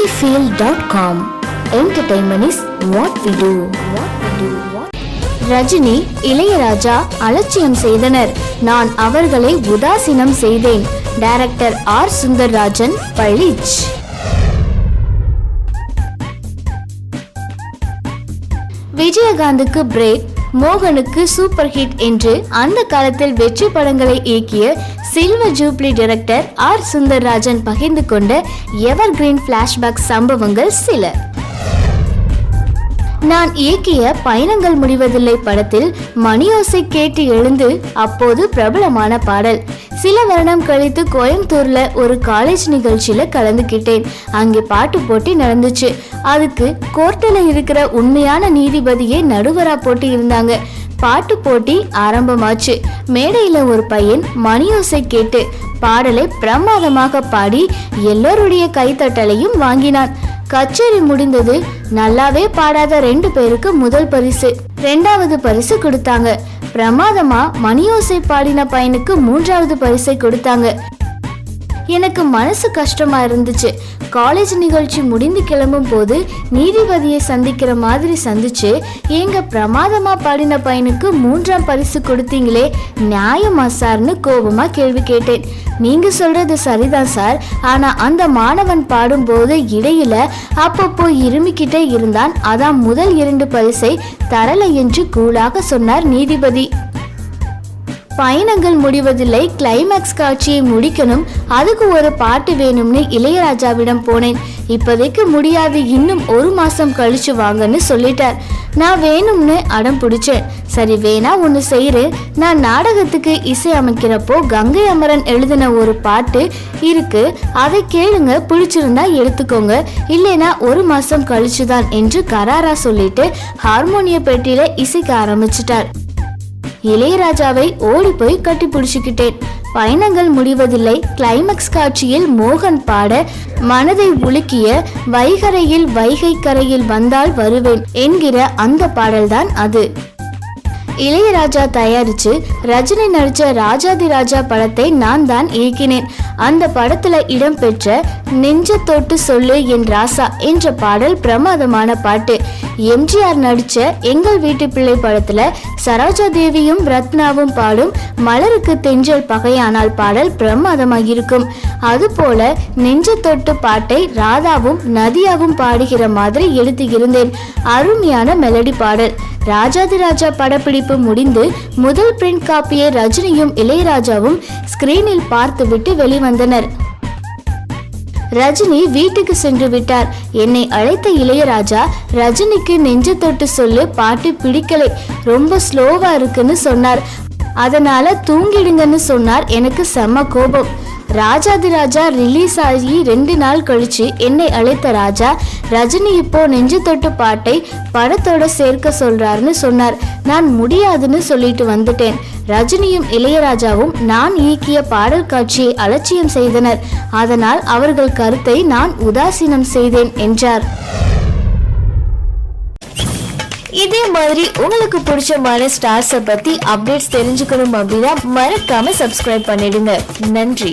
cinefield.com entertainment is what we do. Rajini Ilaiyaraaja அலட்சியம் செய்தனர். நான் அவர்களை உதாசீனம் செய்தேன். Director R. சுந்தர்ராஜன் பழிச். விஜயகாந்துக்கு பிரேக் மோகனுக்கு சூப்பர் ஹிட் என்று அந்த காலத்தில் வெற்றி படங்களை இயக்கிய silver jubilee director R Sundarrajan பகிர்ந்து கொண்ட எவர் கிரீன் பிளாஷ்பேக் சம்பவங்கள் சில. நான் இயக்கிய பயணங்கள் முடிவதில்லை படத்தில் மணியோசை கேட்டு எழுந்து அப்போது பிரபலமான பாடல். சில வருடம் கழித்து கோயம்புத்தூர்ல ஒரு காலேஜ் நிகழ்ச்சியில கலந்துக்கிட்டேன் அங்கே பாட்டு போட்டி நடந்துச்சு. அதுக்கு கோர்ட்டில் இருக்கிற உண்மையான நீதிபதியே நடுவரா போட்டி இருந்தாங்க. பாட்டு போட்டி ஆரம்பமாச்சு. மேடையில ஒரு பையன் மணியோசை கேட்டு பாடலை பிரமாதமாக பாடி எல்லோருடைய கைத்தட்டலையும் வாங்கினான். கச்சேரி முடிந்தது. நல்லாவே பாடாத ரெண்டு பேருக்கு முதல் பரிசு. ரெண்டாவது பரிசு கொடுத்தாங்க. பிரமாதமா மணியோசை பாடின பையனுக்கு மூன்றாவது பரிசை கொடுத்தாங்க. எனக்கு மனசு கஷ்டமா இருந்துச்சு. காலேஜ் நிகழ்ச்சி முடிந்து கிளம்பும் போது நீதிபதியை சந்திக்கிற மாதிரி சந்திச்சு எங்க பிரமாதமா பாடின பையனுக்கு மூன்றாம் பரிசு கொடுத்தீங்களே நியாயமா சார்னு கோபமா கேள்வி கேட்டேன். நீங்க சொல்றது சரிதான் சார். ஆனா அந்த மாணவன் பாடும்போது இடையில அப்பப்போ இருமிக்கிட்டே இருந்தான். அதான் முதல் இரண்டு பரிசை தரலை என்று கூலாக சொன்னார் நீதிபதி. பயணங்கள் முடிவதில்லை கிளைமேக்ஸ் காட்சியை முடிக்கணும் அதுக்கு ஒரு பாட்டு வேணும்னு இளையராஜாவிடம் போனேன். இப்போதைக்கு முடியாது இன்னும் ஒரு மாசம் கழிச்சு வாங்கன்னு சொல்லிட்டார். நான் வேணும்னு அடம் பிடிச்சேன். சரி வேணா ஒன்று செய்கிறேன் நான் நாடகத்துக்கு இசை அமைக்கிறப்போ கங்கை அமரன் எழுதின ஒரு பாட்டு இருக்கு. அதை கேளுங்க பிடிச்சிருந்தா எடுத்துக்கோங்க. இல்லைனா ஒரு மாசம் கழிச்சுதான் என்று கராரா சொல்லிட்டு ஹார்மோனிய பெட்டியில இசைக்க ஆரம்பிச்சிட்டார். இளையராஜாவை ஓடி போய் கட்டி பிடிச்சுக்கிட்டேன் பயணங்கள் முடிவதில்லை. கிளைமேக்ஸ் காட்சியில் மோகன் பாட மனதை உலுக்கிய வைகரையில் வைகை கரையில் வந்தால் வருவேன் என்கிற அந்த பாடல்தான் அது. இளையராஜா தயாரிச்சு ரஜினி நடிச்ச ராஜாதி ராஜா படத்தை நான் தான் இயக்கினேன். அந்த படத்துல இடம்பெற்ற நெஞ்ச தொட்டு சொல்லு என் ராசா என்ற பாடல் பிரமாதமான பாட்டு. எம்ஜிஆர் நடிச்ச எங்கள் வீட்டு பிள்ளை படத்துல சரோஜா தேவியும் ரத்னாவும் பாடும் மலருக்கு தெஞ்சல் பகையானால் பாடல் பிரமாதமாக இருக்கும் அதுபோல நெஞ்ச தொட்டு பாட்டை ராதாவும் நதியாவும் பாடுகிற மாதிரி எழுதியிருந்தேன் அருமையான மெலடி பாடல். ராஜாதிராஜா படப்பிடிப்பு முடிந்து முதல் பிரிண்ட் காப்பியை ரஜினியும் இளையராஜாவும் ஸ்கிரீனில் பார்த்துவிட்டு வெளிவந்தனர். ரஜினி வீட்டுக்கு சென்று விட்டார். என்னை அழைத்த இளையராஜா ரஜினிக்கு நெஞ்ச தொட்டு சொல்லு பாட்டு பிடிக்கலை. ரொம்ப ஸ்லோவா இருக்குன்னு சொன்னார். அதனால தூங்கிடுங்கன்னு சொன்னார். எனக்கு செம்ம கோபம். ராஜாதி ராஜா ரிலீஸ் ஆகி ரெண்டு நாள் கழிச்சு என்னை அழைத்த ராஜா ரஜினி இப்போ நெஞ்சு தொட்டு பாட்டை படத்தோட சேர்க்க சொல்றாருன்னு சொன்னார். நான் முடியாதுன்னு சொல்லிட்டு வந்துட்டேன். ரஜினியும் இளையராஜாவும் நான் இயக்கிய பாடல் காட்சியை அலட்சியம் செய்தனர். அதனால் அவர்கள் கருத்தை நான் உதாசீனம் செய்தேன் என்றார். இதே மாதிரி உங்களுக்கு பிடிச்சமான ஸ்டார்ஸை பத்தி அப்டேட்ஸ் தெரிஞ்சுக்கணும் அப்படின்னா மறக்காம சப்ஸ்கிரைப் பண்ணிடுங்க. நன்றி.